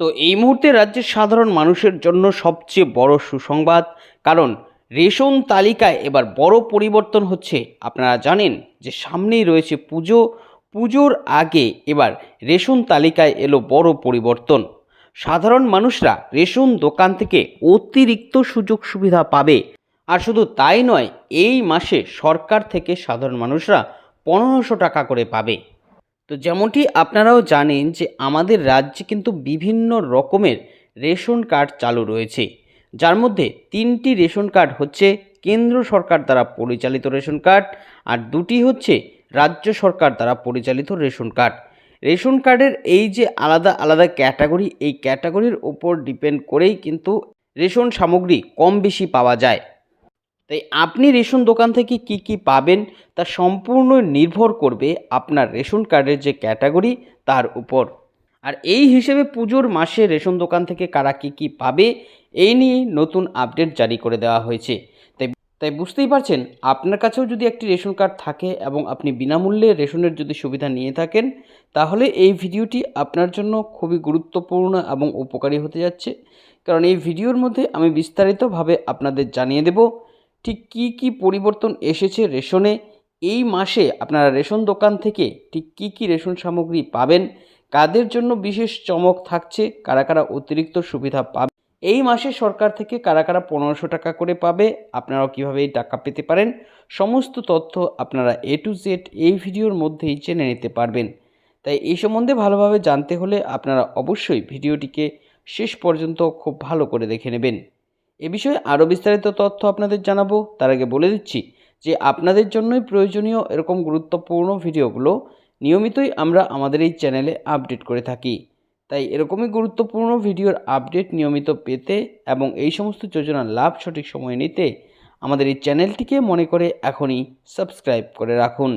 তো এই মুহূর্তে রাজ্যের সাধারণ মানুষের জন্য সবচেয়ে বড় সুসংবাদ, কারণ রেশন তালিকায় এবার বড় পরিবর্তন হচ্ছে। আপনারা জানেন যে সামনেই রয়েছে পুজো, পুজোর আগে এবার রেশন তালিকায় এলো বড় পরিবর্তন। সাধারণ মানুষরা রেশন দোকান থেকে অতিরিক্ত সুযোগ সুবিধা পাবে। আর শুধু তাই নয়, এই মাসে সরকার থেকে সাধারণ মানুষরা পনেরোশো টাকা করে পাবে। তো যেমনটি আপনারাও জানেন যে আমাদের রাজ্যে কিন্তু বিভিন্ন রকমের রেশন কার্ড চালু রয়েছে। যার মধ্যে তিনটি রেশন কার্ড হচ্ছে কেন্দ্র সরকার দ্বারা পরিচালিত রেশন কার্ড আর দুটি হচ্ছে রাজ্য সরকার দ্বারা পরিচালিত রেশন কার্ড। রেশন কার্ডের এই যে আলাদা আলাদা ক্যাটাগরি, এই ক্যাটাগরির ওপর ডিপেন্ড করেই কিন্তু রেশন সামগ্রী কম বেশি পাওয়া যায়। তাই আপনি রেশন দোকান থেকে কি কি পাবেন তা সম্পূর্ণ নির্ভর করবে আপনার রেশন কার্ডের যে ক্যাটাগরি তার উপর। আর এই হিসেবে পুজোর মাসে রেশন দোকান থেকে কারা কি কি পাবে, এই নিয়ে নতুন আপডেট জারি করে দেওয়া হয়েছে। তাই তাই বুঝতেই পারছেন, আপনার কাছেও যদি একটি রেশন কার্ড থাকে এবং আপনি বিনামূল্যে রেশনের যদি সুবিধা নিয়ে থাকেন, তাহলে এই ভিডিওটি আপনার জন্য খুবই গুরুত্বপূর্ণ এবং উপকারী হতে যাচ্ছে। কারণ এই ভিডিওর মধ্যে আমি বিস্তারিতভাবে আপনাদের জানিয়ে দেব ঠিক কি কি পরিবর্তন এসেছে রেশনে? এই মাসে আপনারা রেশন দোকান থেকে ঠিক কি কি রেশন সামগ্রী পাবেন? কাদের জন্য বিশেষ চমক থাকছে? কারা কারা অতিরিক্ত সুবিধা পাবে? এই মাসে সরকার থেকে কারা কারা পনেরোশো টাকা করে পাবে? আপনারাও কীভাবে এই টাকা পেতে পারেন? সমস্ত তথ্য আপনারা এ টু জেড এই ভিডিওর মধ্যেই জেনে নিতে পারবেন। তাই এই সম্বন্ধে ভালোভাবে জানতে হলে আপনারা অবশ্যই ভিডিওটিকে শেষ পর্যন্ত খুব ভালো করে দেখে নেবেন। এ বিষয়ে আরও বিস্তারিত তথ্য আপনাদের জানাব। তার আগে বলে দিচ্ছি যে আপনাদের জন্যই প্রয়োজনীয় এরকম গুরুত্বপূর্ণ ভিডিওগুলো নিয়মিতই আমরা আমাদের এই চ্যানেলে আপডেট করে থাকি। তাই এরকমই গুরুত্বপূর্ণ ভিডিওর আপডেট নিয়মিত পেতে এবং এই সমস্ত যোজনার লাভ সঠিক সময়ে নিতে আমাদের এই চ্যানেলটিকে মনে করে এখনই সাবস্ক্রাইব করে রাখুন।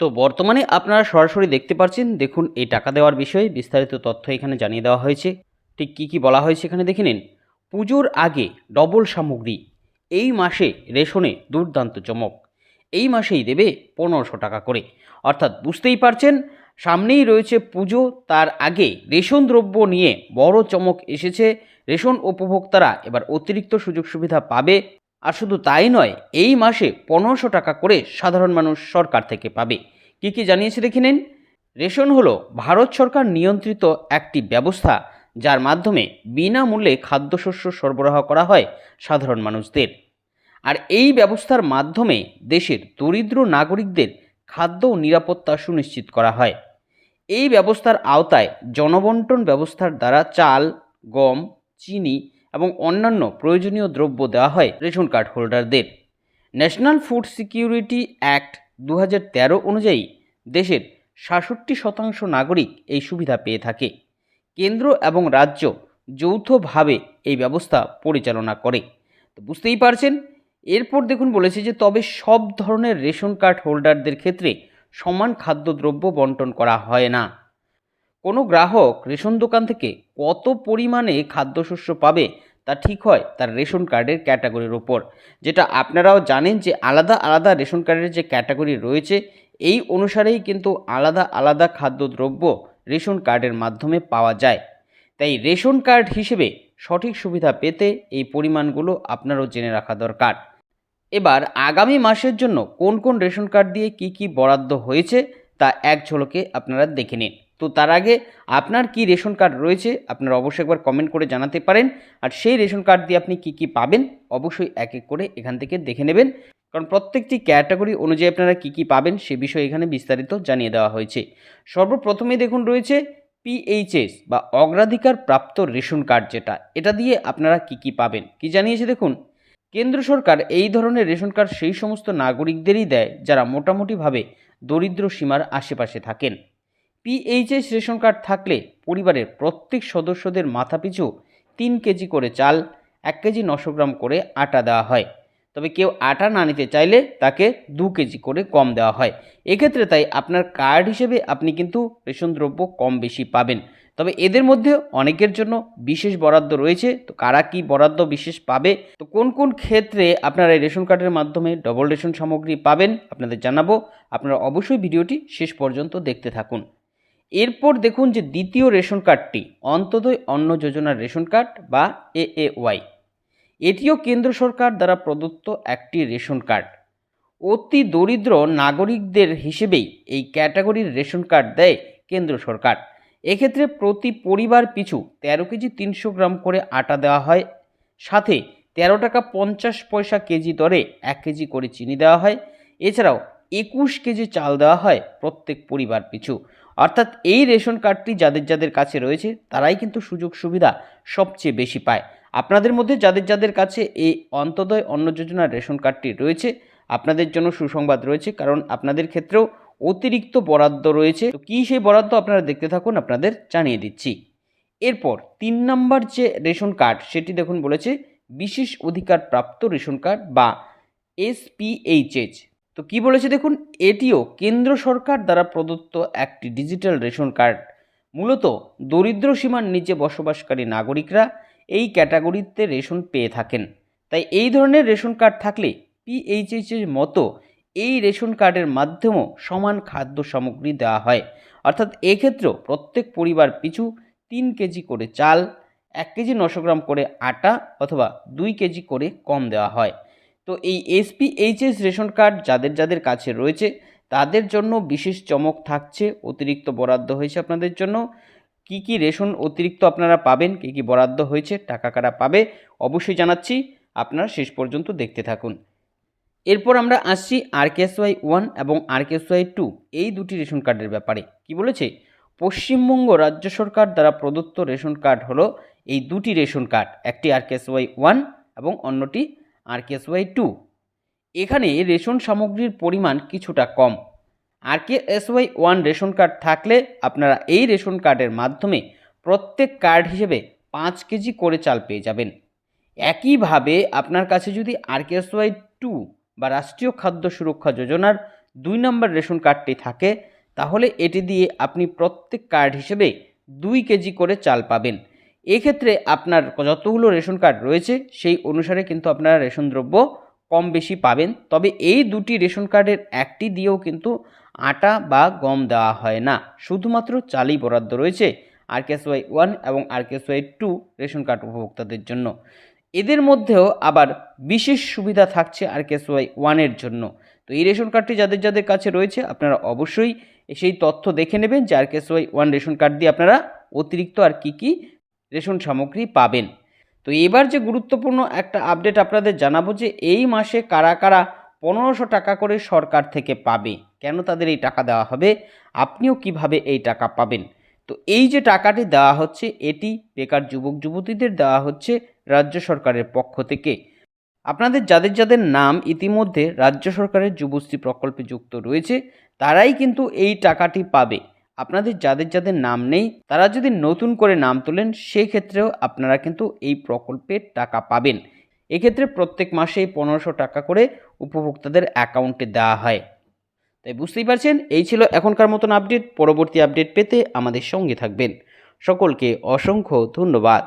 তো বর্তমানে আপনারা সরাসরি দেখতে পাচ্ছেন দেখুন এই টাকা দেওয়ার বিষয়ে বিস্তারিত তথ্য এখানে জানিয়ে দেওয়া হয়েছে। ঠিক কী কী বলা হয়েছে এখানে দেখে নিন। পুজোর আগে ডবল সামগ্রী। এই মাসে রেশনে দুর্দান্ত চমক। এই মাসেই দেবে পনেরোশো টাকা করে। অর্থাৎ বুঝতেই পারছেন, সামনেই রয়েছে পুজো, তার আগে রেশন দ্রব্য নিয়ে বড় চমক এসেছে। রেশন উপভোক্তারা এবার অতিরিক্ত সুযোগ সুবিধা পাবে। আর শুধু তাই নয়, এই মাসে পনেরোশো টাকা করে সাধারণ মানুষ সরকার থেকে পাবে। কি কি জানিয়েছে দেখে নিন। রেশন হলো ভারত সরকার নিয়ন্ত্রিত একটি ব্যবস্থা যার মাধ্যমে বিনামূল্যে খাদ্যশস্য সরবরাহ করা হয় সাধারণ মানুষদের। আর এই ব্যবস্থার মাধ্যমে দেশের দরিদ্র নাগরিকদের খাদ্য ও নিরাপত্তা সুনিশ্চিত করা হয়। এই ব্যবস্থার আওতায় জনবন্টন ব্যবস্থার দ্বারা চাল, গম, চিনি এবং অন্যান্য প্রয়োজনীয় দ্রব্য দেওয়া হয় রেশন কার্ড হোল্ডারদের। ন্যাশনাল ফুড সিকিউরিটি অ্যাক্ট দু হাজার তেরো অনুযায়ী দেশের সাতষট্টি শতাংশ নাগরিক এই সুবিধা পেয়ে থাকে। কেন্দ্র এবং রাজ্য যৌথভাবে এই ব্যবস্থা পরিচালনা করে। তো বুঝতেই পারছেন? এরপর দেখুন বলেছে যে তবে সব ধরনের রেশন কার্ড হোল্ডারদের ক্ষেত্রে সমান খাদ্যদ্রব্য বন্টন করা হয় না। কোনো গ্রাহক রেশন দোকান থেকে কত পরিমাণে খাদ্যশস্য পাবে তা ঠিক হয় তার রেশন কার্ডের ক্যাটাগরির ওপর। যেটা আপনারাও জানেন যে আলাদা আলাদা রেশন কার্ডের যে ক্যাটাগরি রয়েছে, এই অনুসারেই কিন্তু আলাদা আলাদা খাদ্যদ্রব্য রেশন কার্ডের মাধ্যমে পাওয়া যায়। তাই রেশন কার্ড হিসেবে সঠিক সুবিধা পেতে এই পরিমাণগুলো আপনারও জেনে রাখা দরকার। এবার আগামী মাসের জন্য কোন কোন রেশন কার্ড দিয়ে কি কি বরাদ্দ হয়েছে তা এক ঝলকে আপনারা দেখে নিন। তো তার আগে আপনার কি রেশন কার্ড রয়েছে আপনারা অবশ্যই একবার কমেন্ট করে জানাতে পারেন। আর সেই রেশন কার্ড দিয়ে আপনি কি কি পাবেন অবশ্যই এক এক করে এখান থেকে দেখে নেবেন। কারণ প্রত্যেকটি ক্যাটাগরি অনুযায়ী আপনারা কি কি পাবেন সে বিষয়ে এখানে বিস্তারিত জানিয়ে দেওয়া হয়েছে। সর্বপ্রথমেই দেখুন রয়েছে পিএইচএস বা অগ্রাধিকার প্রাপ্ত রেশন কার্ড যেটা। এটা দিয়ে আপনারা কি কি পাবেন? কি জানিয়েছে দেখুন? কেন্দ্র সরকার এই ধরনের রেশন কার্ড সেই সমস্ত নাগরিকদেরই দেয় যারা মোটামুটিভাবে দরিদ্র সীমার আশেপাশে থাকেন। পিএইচএস রেশন কার্ড থাকলে পরিবারের প্রত্যেক সদস্যদের মাথাপিছু তিন কেজি করে চাল, এক কেজি নশো গ্রাম করে আটা দেওয়া হয়। তবে কেউ আটা না নিতে চাইলে তাকে দু কেজি করে কম দেওয়া হয়। এক্ষেত্রে তাই আপনার কার্ড হিসেবে আপনি কিন্তু রেশন দ্রব্য কম বেশি পাবেন। তবে এদের মধ্যে অনেকের জন্য বিশেষ বরাদ্দ রয়েছে। তো কারা কি বরাদ্দ বিশেষ পাবে? তো কোন কোন ক্ষেত্রে আপনারা এই রেশন কার্ডের মাধ্যমে ডবল রেশন সামগ্রী পাবেন আপনাদের জানাব। আপনারা অবশ্যই ভিডিওটি শেষ পর্যন্ত দেখতে থাকুন। এরপর দেখুন যে দ্বিতীয় রেশন কার্ডটি অন্তদয় অন্ন যোজনার রেশন কার্ড বা এ এ ওয়াই। এটিও কেন্দ্র সরকার দ্বারা প্রদত্ত একটি রেশন কার্ড। অতি দরিদ্র নাগরিকদের হিসেবেই এই ক্যাটাগরির রেশন কার্ড দেয় কেন্দ্র সরকার। এক্ষেত্রে প্রতি পরিবার পিছু তেরো কেজি তিনশো গ্রাম করে আটা দেওয়া হয়। সাথে তেরো টাকা পঞ্চাশ পয়সা কেজি দরে এক কেজি করে চিনি দেওয়া হয়। এছাড়াও একুশ কেজি চাল দেওয়া হয় প্রত্যেক পরিবার পিছু। অর্থাৎ এই রেশন কার্ডটি যাদের যাদের কাছে রয়েছে, তারাই কিন্তু সুযোগ সুবিধা সবচেয়ে বেশি পায়। আপনাদের মধ্যে যাদের যাদের কাছে এই অন্তদয় অন্ন যোজনার রেশন কার্ডটি রয়েছে, আপনাদের জন্য সুসংবাদ রয়েছে, কারণ আপনাদের ক্ষেত্রেও অতিরিক্ত বরাদ্দ রয়েছে। তো কী সেই বরাদ্দ আপনারা দেখতে থাকুন, আপনাদের জানিয়ে দিচ্ছি। এরপর তিন নম্বর যে রেশন কার্ড, সেটি দেখুন বলেছে, বিশেষ অধিকার প্রাপ্ত রেশন কার্ড বা এসপিএইচএচ তো কি বলেছে দেখুন, এটিও কেন্দ্র সরকার দ্বারা প্রদত্ত একটি ডিজিটাল রেশন কার্ড। মূলত দরিদ্র সীমার নিচে বসবাসকারী নাগরিকরা এই ক্যাটাগরিতে রেশন পেয়ে থাকেন। তাই এই ধরনের রেশন কার্ড থাকলে পিএইচএইচ এর মতো এই রেশন কার্ডের মাধ্যমেও সমান খাদ্য সামগ্রী দেওয়া হয়। অর্থাৎ এক্ষেত্রেও প্রত্যেক পরিবার পিছু তিন কেজি করে চাল, এক কেজি নশো গ্রাম করে আটা অথবা দুই কেজি করে কম দেওয়া হয়। তো এই এসপিএইচএস রেশন কার্ড যাদের যাদের কাছে রয়েছে, তাদের জন্য বিশেষ চমক থাকছে, অতিরিক্ত বরাদ্দ হয়েছে আপনাদের জন্য। কি কি রেশন অতিরিক্ত আপনারা পাবেন, কি কি বরাদ্দ হয়েছে, টাকা কারা পাবে, অবশ্যই জানাচ্ছি। আপনারা শেষ পর্যন্ত দেখতে থাকুন। এরপর আমরা আসছি আরকেএসওয়াই ওয়ান এবং আরকেএসওয়াই টু এই দুটি রেশন কার্ডের ব্যাপারে। কি বলেছে? পশ্চিমবঙ্গ রাজ্য সরকার দ্বারা প্রদত্ত রেশন কার্ড হলো এই দুটি রেশন কার্ড, একটি আরকেএসওয়াই ওয়ান এবং অন্যটি আরকেএসওয়াই টু এখানে রেশন সামগ্রীর পরিমাণ কিছুটা কম। আরকেএসওয়াই ওয়ান রেশন কার্ড থাকলে আপনারা এই রেশন কার্ডের মাধ্যমে প্রত্যেক কার্ড হিসেবে পাঁচ কেজি করে চাল পেয়ে যাবেন। একইভাবে আপনার কাছে যদি আরকেএসওয়াই টু বা রাষ্ট্রীয় খাদ্য সুরক্ষা যোজনার দুই নম্বর রেশন কার্ডটি থাকে, তাহলে এটি দিয়ে আপনি প্রত্যেক কার্ড হিসেবে দুই কেজি করে চাল পাবেন। এক্ষেত্রে আপনার যতগুলো রেশন কার্ড রয়েছে, সেই অনুসারে কিন্তু আপনারা রেশন দ্রব্য কম বেশি পাবেন। তবে এই দুটি রেশন কার্ডের একটি দিয়েও কিন্তু আটা বা গম দেওয়া হয় না। শুধুমাত্র চালই বরাদ্দ রয়েছে আরকেএসওয়াই ওয়ান এবং আরকেএসওয়াই টু রেশন কার্ড উপভোক্তাদের জন্য। এদের মধ্যেও আবার বিশেষ সুবিধা থাকছে আরকেএসওয়াই ওয়ানের জন্য। তো এই রেশন কার্ডটি যাদের যাদের কাছে রয়েছে, আপনারা অবশ্যই সেই তথ্য দেখে নেবেন যে আরকেএসওয়াই ওয়ান রেশন কার্ড দিয়ে আপনারা অতিরিক্ত আর কি কি রেশন সামগ্রী পাবেন। তো এবার যে গুরুত্বপূর্ণ একটা আপডেট আপনাদের জানাব যে এই মাসে কারা কারা পনেরোশো টাকা করে সরকার থেকে পাবে। কেন তাদের এই টাকা দেওয়া হবে? আপনিও কীভাবে এই টাকা পাবেন? তো এই যে টাকাটি দেওয়া হচ্ছে, এটি বেকার যুবক যুবতীদের দেওয়া হচ্ছে রাজ্য সরকারের পক্ষ থেকে। আপনাদের যাদের যাদের নাম ইতিমধ্যে রাজ্য সরকারের যুবশ্রী প্রকল্পে যুক্ত রয়েছে, তারাই কিন্তু এই টাকাটি পাবে। আপনাদের যাদের যাদের নাম নেই, তারা যদি নতুন করে নাম তোলেন সেই ক্ষেত্রেও আপনারা কিন্তু এই প্রকল্পের টাকা পাবেন। এক্ষেত্রে প্রত্যেক মাসে পনেরোশো টাকা করে উপভোক্তাদের অ্যাকাউন্টে দেওয়া হয়। তাই বুঝতেই পারছেন, এই ছিল এখনকার মতন আপডেট পরবর্তী আপডেট পেতে আমাদের সঙ্গে থাকবেন। সকলকে অসংখ্য ধন্যবাদ।